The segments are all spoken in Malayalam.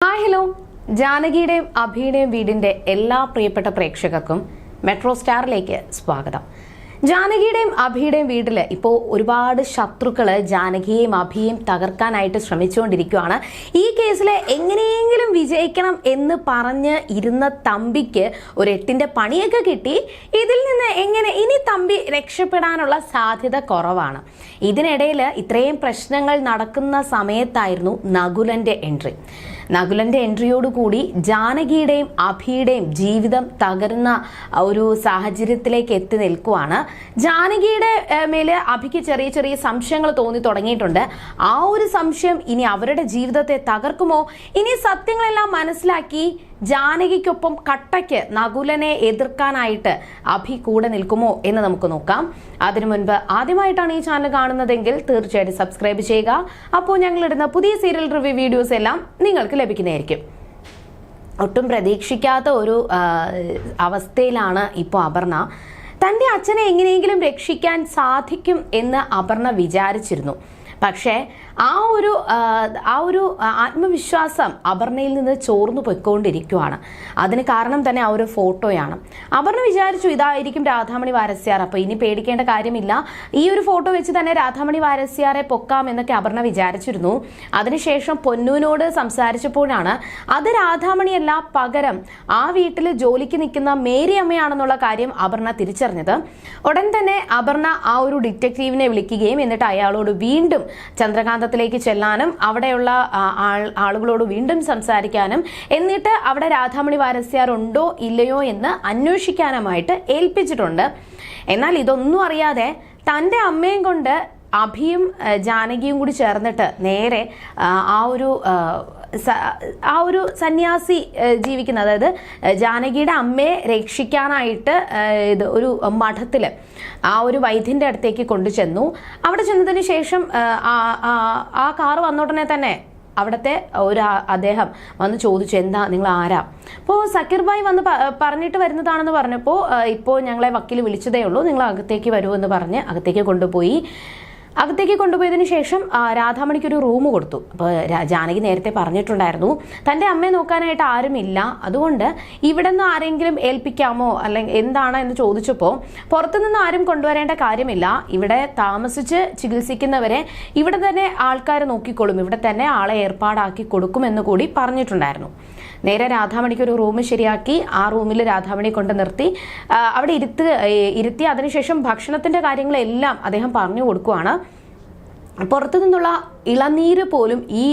Hi hello. ജാനകിയുടെയും അഭിയുടെയും വീടിന്റെ എല്ലാ പ്രിയപ്പെട്ട പ്രേക്ഷകർക്കും മെട്രോ സ്റ്റാറിലേക്ക് സ്വാഗതം. ജാനകിയുടെയും അഭിയുടെയും വീട്ടിൽ ഇപ്പോൾ ഒരുപാട് ശത്രുക്കൾ ജാനകിയെയും അഭിയെയും തകർക്കാനായിട്ട് ശ്രമിച്ചുകൊണ്ടിരിക്കുകയാണ്. ഈ കേസിൽ എങ്ങനെയെങ്കിലും വിജയിക്കണം എന്ന് പറഞ്ഞ് ഇരുന്ന തമ്പിക്ക് ഒരു എട്ടിന്റെ പണിയൊക്കെ കിട്ടി. ഇതിൽ നിന്ന് എങ്ങനെ ഇനി തമ്പി രക്ഷപ്പെടാനുള്ള സാധ്യത കുറവാണ്. ഇതിനിടയിൽ ഇത്രയും പ്രശ്നങ്ങൾ നടക്കുന്ന സമയത്തായിരുന്നു നകുലന്റെ എൻട്രി. നകുലന്റെ എൻട്രിയോടുകൂടി ജാനകിയുടെയും അഭിയുടെയും ജീവിതം തകർന്ന ഒരു സാഹചര്യത്തിലേക്ക് എത്തി നിൽക്കുവാണ്. ജാനകിയുടെ മേലെ അഭിക്ക് ചെറിയ ചെറിയ സംശയങ്ങൾ തോന്നി തുടങ്ങിയിട്ടുണ്ട്. ആ ഒരു സംശയം ഇനി അവരുടെ ജീവിതത്തെ തകർക്കുമോ? ഇനി സത്യങ്ങളെല്ലാം മനസ്സിലാക്കി ജാനകിക്കൊപ്പം കട്ടയ്ക്ക് നകുലനെ എതിർക്കാനായിട്ട് അഭി കൂടെ നിൽക്കുമോ എന്ന് നമുക്ക് നോക്കാം. അതിനു മുൻപ് ആദ്യമായിട്ടാണ് ഈ ചാനൽ കാണുന്നതെങ്കിൽ തീർച്ചയായിട്ടും സബ്സ്ക്രൈബ് ചെയ്യുക. അപ്പോൾ ഞങ്ങൾ ഇടുന്ന പുതിയ സീരിയൽ റിവ്യൂ വീഡിയോസ് എല്ലാം നിങ്ങൾക്ക് ലഭിക്കുന്നതായിരിക്കും. ഒട്ടും പ്രതീക്ഷിക്കാത്ത ഒരു അവസ്ഥയിലാണ് ഇപ്പോൾ അപർണ. തന്റെ അച്ഛനെ എങ്ങനെയെങ്കിലും രക്ഷിക്കാൻ സാധിക്കും എന്ന് അപർണ വിചാരിച്ചിരുന്നു. പക്ഷേ ആ ഒരു ആ, ഒരു ആത്മവിശ്വാസം അപർണയിൽ നിന്ന് ചോർന്നു പൊയ്ക്കൊണ്ടിരിക്കുവാണ്. അതിന് കാരണം തന്നെ ആ ഒരു ഫോട്ടോയാണ്. അപർണ വിചാരിച്ചു ഇതായിരിക്കും രാധാമണി വാരസ്യാർ. അപ്പോൾ ഇനി പേടിക്കേണ്ട കാര്യമില്ല. ഈ ഒരു ഫോട്ടോ വെച്ച് തന്നെ രാധാമണി വാരസ്യാറെ പൊക്കാം എന്നൊക്കെ അപർണ വിചാരിച്ചിരുന്നു. അതിനുശേഷം പൊന്നൂനോട് സംസാരിച്ചപ്പോഴാണ് അത് രാധാമണിയല്ല പകരം ആ വീട്ടിൽ ജോലിക്ക് നിൽക്കുന്ന മേരി അമ്മയാണെന്നുള്ള കാര്യം അപർണ തിരിച്ചറിഞ്ഞത്. ഉടൻ തന്നെ അപർണ ആ ഒരു ഡിറ്റക്റ്റീവിനെ വിളിക്കുകയും എന്നിട്ട് അയാളോട് വീണ്ടും ചന്ദ്രകാന്തത്തിലേക്ക് ചെല്ലാനും അവിടെയുള്ള ആളുകളോട് വീണ്ടും സംസാരിക്കാനും എന്നിട്ട് അവിടെ രാധാമണി വാരസ്യാർ ഉണ്ടോ ഇല്ലയോ എന്ന് അന്വേഷിക്കാനുമായിട്ട് ഏൽപ്പിച്ചിട്ടുണ്ട്. എന്നാൽ ഇതൊന്നും അറിയാതെ തന്റെ അമ്മയും കൊണ്ട് അഭിയും ജാനകിയും കൂടി ചേർന്നിട്ട് നേരെ ആ, ഒരു ആ, ഒരു സന്യാസി ജീവിക്കുന്ന അതായത് ജാനകിയുടെ അമ്മയെ രക്ഷിക്കാനായിട്ട് ഇത് ഒരു മഠത്തിൽ ആ ഒരു വൈദ്യന്റെ അടുത്തേക്ക് കൊണ്ടുചെന്നു. അവിടെ ചെന്നതിന് ശേഷം ആ, കാറ് വന്നോടനെ തന്നെ അവിടുത്തെ ഒരു അദ്ദേഹം വന്ന് ചോദിച്ചു എന്താ നിങ്ങൾ ആരാ? അപ്പോൾ സക്കീർ ഭായ് വന്ന് പറഞ്ഞിട്ട് വരുന്നതാണെന്ന് പറഞ്ഞപ്പോൾ ഇപ്പോൾ ഞങ്ങളെ വക്കീൽ വിളിച്ചതേ ഉള്ളൂ നിങ്ങൾ അകത്തേക്ക് വരൂ എന്ന് പറഞ്ഞ് അകത്തേക്ക് കൊണ്ടുപോയി. അകത്തേക്ക് കൊണ്ടുപോയതിനു ശേഷം രാധാമണിക്ക് ഒരു റൂം കൊടുത്തു. അപ്പോൾ ജാനകി നേരത്തെ പറഞ്ഞിട്ടുണ്ടായിരുന്നു തന്റെ അമ്മയെ നോക്കാനായിട്ട് ആരുമില്ല. അതുകൊണ്ട് ഇവിടെ നിന്ന് ആരെങ്കിലും ഏൽപ്പിക്കാമോ? അല്ലെങ്കിൽ എന്താണ്? എന്ന് ചോദിച്ചപ്പോൾ പുറത്തുനിന്ന് ആരും കൊണ്ടുവരേണ്ട കാര്യമില്ല. ഇവിടെ താമസിച്ച് ചികിത്സിക്കുന്നവരെ ഇവിടെ തന്നെ ആൾക്കാർ നോക്കിക്കൊള്ളും. ഇവിടെ തന്നെ ആളെ ഏർപ്പാടാക്കി കൊടുക്കുമെന്ന് കൂടി പറഞ്ഞിട്ടുണ്ടായിരുന്നു. നേരെ രാധാമണിക്ക് ഒരു റൂം ശരിയാക്കി ആ റൂമിൽ രാധാമണി കൊണ്ട് നിർത്തി. അവിടെ ഇരുത്ത് ഇരുത്തി. അതിനുശേഷം ഭക്ഷണത്തിന്റെ കാര്യങ്ങളെല്ലാം അദ്ദേഹം പറഞ്ഞു കൊടുക്കുവാണ്. പുറത്തു നിന്നുള്ള ഇളനീര് പോലും ഈ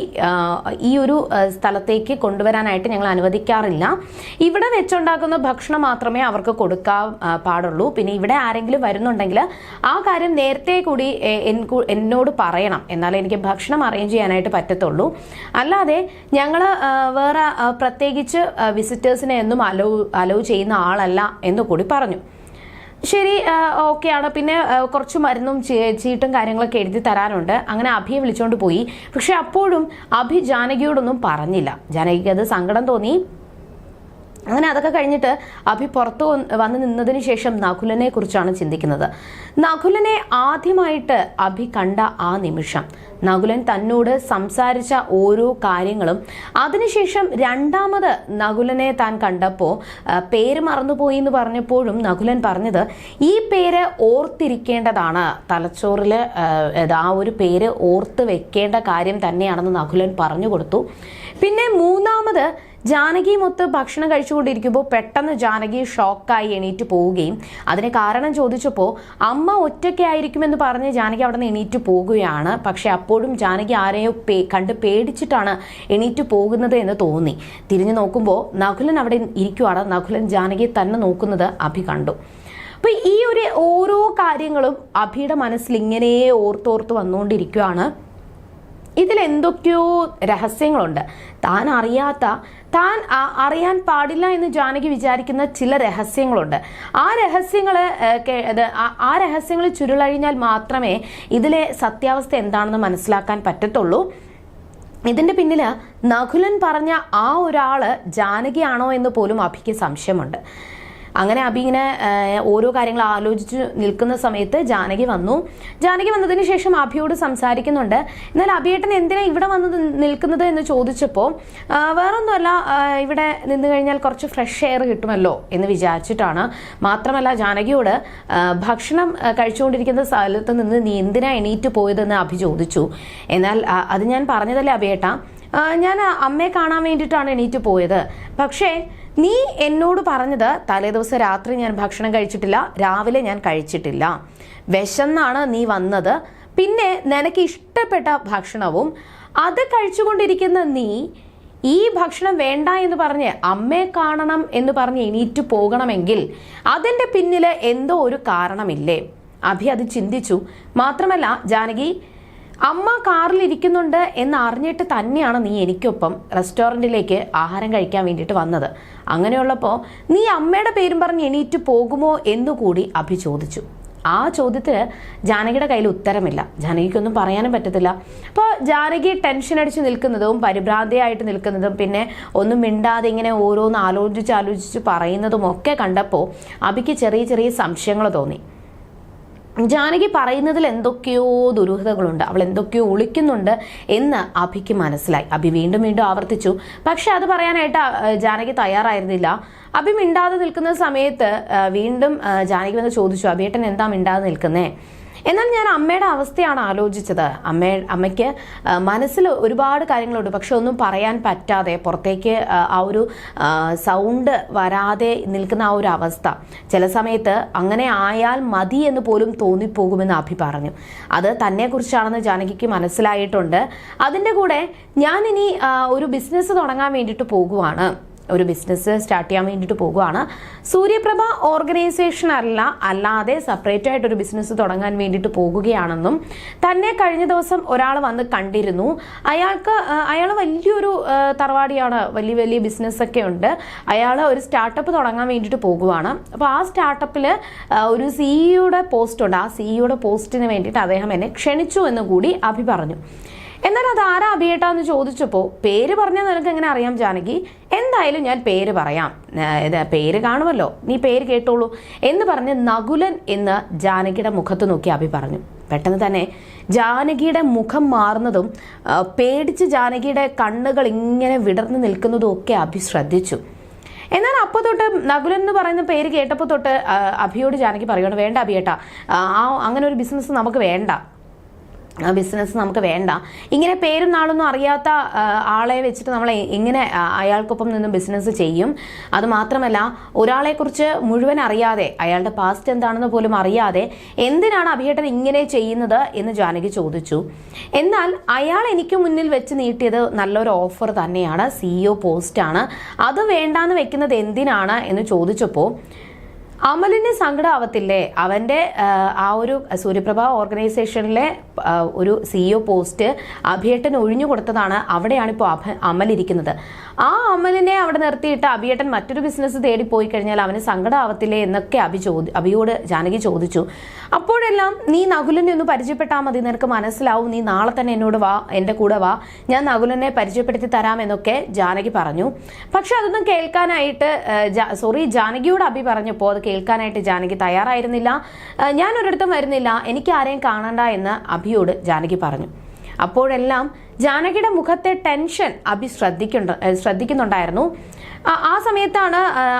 ഈ ഒരു സ്ഥലത്തേക്ക് കൊണ്ടുവരാനായിട്ട് ഞങ്ങൾ അനുവദിക്കാറില്ല. ഇവിടെ വെച്ചുണ്ടാക്കുന്ന ഭക്ഷണം മാത്രമേ അവർക്ക് കൊടുക്കാൻ പാടുള്ളൂ. പിന്നെ ഇവിടെ ആരെങ്കിലും വരുന്നുണ്ടെങ്കിൽ ആ കാര്യം നേരത്തെ കൂടി എന്നോട് പറയണം. എന്നാലേ എനിക്ക് ഭക്ഷണം അറേഞ്ച് ചെയ്യാനായിട്ട് പറ്റത്തുള്ളൂ. അല്ലാതെ ഞങ്ങൾ വേറെ പ്രത്യേകിച്ച് വിസിറ്റേഴ്സിനെ ഒന്നും അലോ അലോ ചെയ്യുന്ന ആളല്ല എന്ന് കൂടി പറഞ്ഞു. ശരി ഓക്കെയാണ് പിന്നെ കുറച്ച് മരുന്നും ചീട്ടും കാര്യങ്ങളൊക്കെ എഴുതി തരാനുണ്ട്. അങ്ങനെ അഭിയെ വിളിച്ചുകൊണ്ട് പോയി. പക്ഷെ അപ്പോഴും അഭി ജാനകിയോടൊന്നും പറഞ്ഞില്ല. ജാനകിക്ക് അത് സങ്കടം തോന്നി. അങ്ങനെ അതൊക്കെ കഴിഞ്ഞിട്ട് അഭി പുറത്ത് വന്ന് നിന്നതിന് ശേഷം നകുലനെ കുറിച്ചാണ് ചിന്തിക്കുന്നത്. നകുലനെ ആദ്യമായിട്ട് അഭി കണ്ട ആ നിമിഷം. നകുലൻ തന്നോട് സംസാരിച്ച ഓരോ കാര്യങ്ങളും. അതിനുശേഷം രണ്ടാമത് നകുലനെ താൻ കണ്ടപ്പോൾ പേര് മറന്നുപോയി എന്ന് പറഞ്ഞപ്പോഴും നകുലൻ പറഞ്ഞത് ഈ പേര് ഓർത്തിരിക്കേണ്ടതാണ്. തലച്ചോറിൽ ആ ഒരു പേര് ഓർത്ത് വെക്കേണ്ട കാര്യം തന്നെയാണെന്ന് നകുലൻ പറഞ്ഞു കൊടുത്തു. പിന്നെ മൂന്നാമത് ജാനകി മൊത്ത് ഭക്ഷണം കഴിച്ചുകൊണ്ടിരിക്കുമ്പോൾ പെട്ടെന്ന് ജാനകി ഷോക്കായി എണീറ്റ് പോവുകയും അതിന് കാരണം ചോദിച്ചപ്പോൾ അമ്മ ഒറ്റയ്ക്കായിരിക്കുമെന്ന് പറഞ്ഞ് ജാനകി അവിടെ നിന്ന് എണീറ്റ് പോവുകയാണ്. പക്ഷെ അപ്പോഴും ജാനകി ആരെയോ കണ്ട് പേടിച്ചിട്ടാണ് എണീറ്റ് പോകുന്നത് എന്ന് തോന്നി. തിരിഞ്ഞു നോക്കുമ്പോൾ നകുലൻ അവിടെ ഇരിക്കുവാണ്. നകുലൻ ജാനകിയെ തന്നെ നോക്കുന്നത് അഭി കണ്ടു. അപ്പോൾ ഈ ഒരു ഓരോ കാര്യങ്ങളും അഭിയുടെ മനസ്സിൽ ഇങ്ങനെ ഓർത്തോർത്ത് വന്നുകൊണ്ടിരിക്കുകയാണ് ഇതിൽ എന്തൊക്കെയോ രഹസ്യങ്ങളുണ്ട്. താൻ അറിയാത്ത താൻ അറിയാൻ പാടില്ല എന്ന് ജാനകി വിചാരിക്കുന്ന ചില രഹസ്യങ്ങളുണ്ട്. ആ രഹസ്യങ്ങൾ ആ രഹസ്യങ്ങൾ ചുരുളഴിഞ്ഞാൽ മാത്രമേ ഇതിലെ സത്യാവസ്ഥ എന്താണെന്ന് മനസ്സിലാക്കാൻ പറ്റത്തുള്ളൂ. ഇതിന്റെ പിന്നിൽ നഖുലൻ പറഞ്ഞ ആ ഒരാൾ ജാനകിയാണോ എന്ന് പോലും അഭിക്ക് സംശയമുണ്ട്. അങ്ങനെ അബി ഇങ്ങനെ ഓരോ കാര്യങ്ങൾ ആലോചിച്ച് നിൽക്കുന്ന സമയത്ത് ജാനകി വന്നു. ജാനകി വന്നതിന് ശേഷം അഭിയോട് സംസാരിക്കുന്നുണ്ട്. എന്നാൽ അഭിയേട്ടൻ എന്തിനാ ഇവിടെ വന്ന് നിൽക്കുന്നത്? എന്ന് ചോദിച്ചപ്പോൾ വേറൊന്നുമല്ല ഇവിടെ നിന്ന് കഴിഞ്ഞാൽ കുറച്ച് ഫ്രഷ് എയർ കിട്ടുമല്ലോ എന്ന് വിചാരിച്ചിട്ടാണ്. മാത്രമല്ല ജാനകിയോട് ഭക്ഷണം കഴിച്ചുകൊണ്ടിരിക്കുന്ന സ്ഥലത്ത് നിന്ന് നീ എന്തിനാ എണീറ്റ് പോയതെന്ന് അഭി ചോദിച്ചു. എന്നാൽ അത് ഞാൻ പറഞ്ഞതല്ലേ അഭിയേട്ട ഞാൻ അമ്മയെ കാണാൻ വേണ്ടിയിട്ടാണ് എണീറ്റ് പോയത്. പക്ഷേ നീ എന്നോട് പറഞ്ഞത് തലേദിവസം രാത്രി ഞാൻ ഭക്ഷണം കഴിച്ചിട്ടില്ല രാവിലെ ഞാൻ കഴിച്ചിട്ടില്ല. വിശന്നാണ് നീ വന്നത്. പിന്നെ നിനക്ക് ഇഷ്ടപ്പെട്ട ഭക്ഷണവും അത് കഴിച്ചുകൊണ്ടിരിക്കുന്ന നീ ഈ ഭക്ഷണം വേണ്ട എന്ന് പറഞ്ഞ് അമ്മയെ കാണണം എന്ന് പറഞ്ഞ് എണീറ്റ് പോകണമെങ്കിൽ അതിന്റെ പിന്നിൽ എന്തോ ഒരു കാരണമില്ലേ? അഭി അത് ചിന്തിച്ചു. മാത്രമല്ല ജാനകി അമ്മ കാറിൽ ഇരിക്കുന്നുണ്ട് എന്ന് അറിഞ്ഞിട്ട് തന്നെയാണ് നീ എനിക്കൊപ്പം റെസ്റ്റോറന്റിലേക്ക് ആഹാരം കഴിക്കാൻ വേണ്ടിയിട്ട് വന്നത്. അങ്ങനെയുള്ളപ്പോൾ നീ അമ്മയുടെ പേരും പറഞ്ഞ് എണീറ്റ് പോകുമോ എന്നുകൂടി അഭി ചോദിച്ചു. ആ ചോദ്യത്തിന് ജാനകിയുടെ കയ്യിൽ ഉത്തരമില്ല. ജാനകിക്കൊന്നും പറയാനും പറ്റത്തില്ല. അപ്പോൾ ജാനകി ടെൻഷൻ അടിച്ച് നിൽക്കുന്നതും പരിഭ്രാന്തിയായിട്ട് നിൽക്കുന്നതും പിന്നെ ഒന്നും മിണ്ടാതെ ഇങ്ങനെ ഓരോന്ന് ആലോചിച്ച് ആലോചിച്ച് പറയുന്നതും ഒക്കെ കണ്ടപ്പോൾ അബിക്ക് ചെറിയ ചെറിയ സംശയങ്ങൾ തോന്നി. ജാനകി പറയുന്നതിൽ എന്തൊക്കെയോ ദുരൂഹതകളുണ്ട്. അവൾ എന്തൊക്കെയോ ഒളിക്കുന്നുണ്ട് എന്ന് അഭിക്ക് മനസ്സിലായി. അഭി വീണ്ടും വീണ്ടും ആവർത്തിച്ചു. പക്ഷെ അത് പറയാനായിട്ട് ജാനകി തയ്യാറായിരുന്നില്ല. അഭി മിണ്ടാതെ നിൽക്കുന്ന സമയത്ത് വീണ്ടും ജാനകി വന്ന് ചോദിച്ചു അഭിയേട്ടൻ എന്താ മിണ്ടാതെ നിൽക്കുന്നേ? എന്നാൽ ഞാൻ അമ്മയുടെ അവസ്ഥയാണ് ആലോചിച്ചത്. അമ്മ അമ്മയ്ക്ക് മനസ്സിൽ ഒരുപാട് കാര്യങ്ങളുണ്ട്. പക്ഷെ ഒന്നും പറയാൻ പറ്റാതെ പുറത്തേക്ക് ആ, ഒരു സൗണ്ട് വരാതെ നിൽക്കുന്ന ആ ഒരു അവസ്ഥ. ചില സമയത്ത് അങ്ങനെ ആയാൽ മതി എന്ന് പോലും തോന്നിപ്പോകുമെന്ന് അഭി പറഞ്ഞു. അത് തന്നെക്കുറിച്ചാണെന്ന് ജാനകിക്ക് മനസ്സിലായിട്ടുണ്ട്. അതിന്റെ കൂടെ ഞാൻ ഇനി ഒരു ബിസിനസ് തുടങ്ങാൻ വേണ്ടിയിട്ട് പോകുവാണ്. ഒരു ബിസിനസ് സ്റ്റാർട്ട് ചെയ്യാൻ വേണ്ടിയിട്ട് പോകുവാണ്. സൂര്യപ്രഭ ഓർഗനൈസേഷൻ അല്ല അല്ലാതെ സെപ്പറേറ്റ് ആയിട്ട് ഒരു ബിസിനസ് തുടങ്ങാൻ വേണ്ടിയിട്ട് പോകുകയാണെന്നും തന്നെ കഴിഞ്ഞ ദിവസം ഒരാൾ വന്ന് കണ്ടിരുന്നു. അയാൾക്ക് അയാൾ വലിയൊരു തറവാടിയാണ് വലിയ വലിയ ബിസിനസ് ഒക്കെ ഉണ്ട്. അയാൾ ഒരു സ്റ്റാർട്ടപ്പ് തുടങ്ങാൻ വേണ്ടിയിട്ട് പോകുവാണ്. അപ്പോൾ ആ സ്റ്റാർട്ടപ്പിൽ ഒരു സിഇയുടെ പോസ്റ്റ് ഉണ്ട്. ആ സിഇയുടെ പോസ്റ്റിന് വേണ്ടിയിട്ട് അദ്ദേഹം എന്നെ ക്ഷണിച്ചു എന്ന് കൂടി അഭി പറഞ്ഞു. എന്നാൽ അത് ആരാ അഭിയേട്ടാന്ന് ചോദിച്ചപ്പോൾ പേര് പറഞ്ഞാൽ നിനക്ക് എങ്ങനെ അറിയാം ജാനകി? എന്തായാലും ഞാൻ പേര് പറയാം. പേര് കാണുമല്ലോ. നീ പേര് കേട്ടോളൂ എന്ന് പറഞ്ഞ് നകുലൻ എന്ന് ജാനകിയുടെ മുഖത്ത് നോക്കി അഭി പറഞ്ഞു. പെട്ടെന്ന് തന്നെ ജാനകിയുടെ മുഖം മാറുന്നതും പേടിച്ച് ജാനകിയുടെ കണ്ണുകൾ ഇങ്ങനെ വിടർന്നു നിൽക്കുന്നതും ഒക്കെ അഭി ശ്രദ്ധിച്ചു. എന്നാൽ അപ്പോൾ തൊട്ട് നകുലൻ എന്ന് പറയുന്ന പേര് കേട്ടപ്പോൾ തൊട്ട് അഭിയോട് ജാനകി പറയുകയാണ് വേണ്ട അഭിയേട്ടാ ആ അങ്ങനെ ഒരു ബിസിനസ് നമുക്ക് വേണ്ട. ബിസിനസ് നമുക്ക് വേണ്ട. ഇങ്ങനെ പേരും നാളൊന്നും അറിയാത്ത ആളെ വെച്ചിട്ട് നമ്മൾ എങ്ങനെ അയാൾക്കൊപ്പം നിന്ന് ബിസിനസ് ചെയ്യും. അത് മാത്രമല്ല ഒരാളെക്കുറിച്ച് മുഴുവൻ അറിയാതെ അയാളുടെ പാസ്റ്റ് എന്താണെന്ന് പോലും അറിയാതെ എന്തിനാണ് അഭിയേട്ടൻ ഇങ്ങനെ ചെയ്യുന്നത് എന്ന് ജാനകി ചോദിച്ചു. എന്നാൽ അയാൾ എനിക്ക് മുന്നിൽ വെച്ച് നീട്ടിയത് നല്ലൊരു ഓഫർ തന്നെയാണ്. സിഇഒ പോസ്റ്റാണ് അത് വേണ്ടാന്ന് വെക്കുന്നത് എന്തിനാണ് എന്ന് ചോദിച്ചപ്പോൾ അമലിന് സങ്കടമാവത്തില്ലേ അവന്റെ ആ, ഒരു സൂര്യപ്രഭ ഓർഗനൈസേഷനിലെ ഒരു സിഇഒ പോസ്റ്റ് അഭിയേട്ടൻ ഒഴിഞ്ഞു കൊടുത്തതാണ് അവിടെയാണ് ഇപ്പോൾ അമൽ ഇരിക്കുന്നത്. ആ അമലിനെ അവിടെ നിർത്തിയിട്ട് അഭിയേട്ടൻ മറ്റൊരു ബിസിനസ് തേടി പോയി കഴിഞ്ഞാൽ അവന് സങ്കടമാവത്തില്ലേ എന്നൊക്കെ അഭി ചോദി അഭിയോട് ജാനകി ചോദിച്ചു. അപ്പോഴെല്ലാം നീ നകുലിനെ ഒന്ന് പരിചയപ്പെട്ടാൽ മതി നിനക്ക് മനസ്സിലാവും. നീ നാളെ തന്നെ എന്നോട് വാ എന്റെ കൂടെ വാ. ഞാൻ നകുലിനെ പരിചയപ്പെടുത്തി തരാം എന്നൊക്കെ ജാനകി പറഞ്ഞു. പക്ഷെ അതൊന്നും കേൾക്കാനായിട്ട് സോറി ജാനകിയോട് അഭി പറഞ്ഞപ്പോൾ അത് കേൾക്കാനായിട്ട് ജാനകി തയ്യാറായിരുന്നില്ല. ഒരിടത്തും വരുന്നില്ല. എനിക്ക് ആരെയും കാണണ്ട എന്ന് അഭിയോട് ജാനകി പറഞ്ഞു. അപ്പോഴെല്ലാം ജാനകിയുടെ മുഖത്തെ ടെൻഷൻ അഭി ശ്രദ്ധിക്കുന്നുണ്ട് ശ്രദ്ധിക്കുന്നുണ്ടായിരുന്നു. ആ- സമയത്താണ്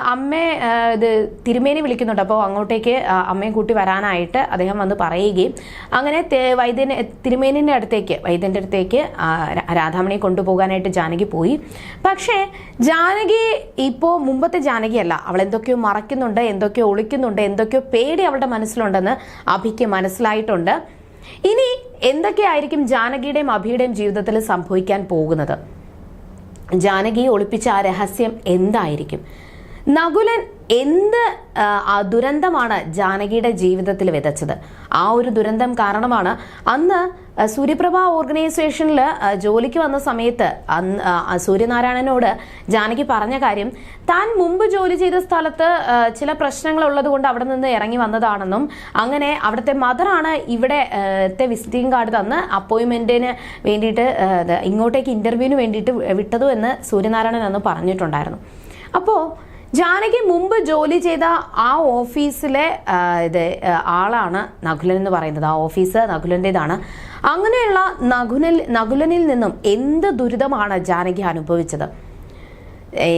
അമ്മയെ ഇത് തിരുമേനി വിളിക്കുന്നുണ്ട്. അപ്പോൾ അങ്ങോട്ടേക്ക് അമ്മയും കൂട്ടി വരാനായിട്ട് അദ്ദേഹം വന്ന് പറയുകയും അങ്ങനെ വൈദ്യൻ തിരുമേനിന്റെ അടുത്തേക്ക് വൈദ്യന്റെ അടുത്തേക്ക് രാധാമണിയെ കൊണ്ടുപോകാനായിട്ട് ജാനകി പോയി. പക്ഷേ ജാനകി ഇപ്പോൾ മുമ്പത്തെ ജാനകിയല്ല. അവൾ എന്തൊക്കെയോ മറയ്ക്കുന്നുണ്ട് എന്തൊക്കെയോ ഒളിക്കുന്നുണ്ട് എന്തൊക്കെയോ പേടി അവളുടെ മനസ്സിലുണ്ടെന്ന് അഭിക്ക് മനസ്സിലായിട്ടുണ്ട്. ഇനി എന്തൊക്കെയായിരിക്കും ജാനകിയുടെയും അഭിയുടെയും ജീവിതത്തിൽ സംഭവിക്കാൻ പോകുന്നത്? ജാനകി ഒളിപ്പിച്ച ആ രഹസ്യം എന്തായിരിക്കും? നകുലൻ എന്ത് ദുരന്തമാണ് ജാനകിയുടെ ജീവിതത്തിൽ വിതച്ചത്? ആ ഒരു ദുരന്തം കാരണമാണ്. അന്ന് സൂര്യപ്രഭ ഓർഗനൈസേഷനിൽ ജോലിക്ക് വന്ന സമയത്ത് അന്ന് സൂര്യനാരായണനോട് ജാനകി പറഞ്ഞ കാര്യം താൻ മുമ്പ് ജോലി ചെയ്ത സ്ഥലത്ത് ചില പ്രശ്നങ്ങൾ ഉള്ളതുകൊണ്ട് അവിടെ നിന്ന് ഇറങ്ങി വന്നതാണെന്നും അങ്ങനെ അവിടുത്തെ മദറാണ് ഇവിടെത്തെ വിസിറ്റിംഗ് കാർഡ് തന്ന് അപ്പോയിൻമെന്റിന് വേണ്ടിയിട്ട് ഇങ്ങോട്ടേക്ക് ഇന്റർവ്യൂവിന് വേണ്ടിയിട്ട് വിട്ടതു എന്ന് സൂര്യനാരായണൻ അന്ന് പറഞ്ഞിട്ടുണ്ടായിരുന്നു. അപ്പോൾ ജാനകി മുമ്പ് ജോലി ചെയ്ത ആ ഓഫീസിലെ ഇത് ആളാണ് നകുലൻ എന്ന് പറയുന്നത്. ആ ഓഫീസ് നകുലന്റെതാണ് അങ്ങനെയുള്ള നകുലൻ നകുലനിൽ നിന്നും എന്ത് ദുരിതമാണ് ജാനകി അനുഭവിച്ചത്?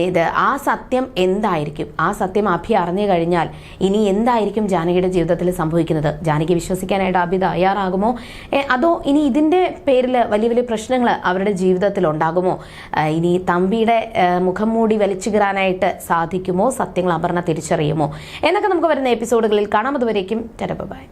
ഇത് ആ സത്യം എന്തായിരിക്കും? ആ സത്യം അഭി അറിഞ്ഞു കഴിഞ്ഞാൽ ഇനി എന്തായിരിക്കും ജാനകിയുടെ ജീവിതത്തിൽ സംഭവിക്കുന്നത്? ജാനകി വിശ്വസിക്കാനായിട്ട് അഭി തയ്യാറാകുമോ? അതോ ഇനി ഇതിന്റെ പേരിൽ വലിയ വലിയ പ്രശ്നങ്ങൾ അവരുടെ ജീവിതത്തിൽ ഉണ്ടാകുമോ? ഇനി തമ്പിയുടെ മുഖം മൂടി വലിച്ചു കീറാനായിട്ട് സാധിക്കുമോ? സത്യങ്ങൾ അപർണ തിരിച്ചറിയുമോ? എന്നൊക്കെ നമുക്ക് വരുന്ന എപ്പിസോഡുകളിൽ കാണാം. അതുവരേക്കും ബൈ.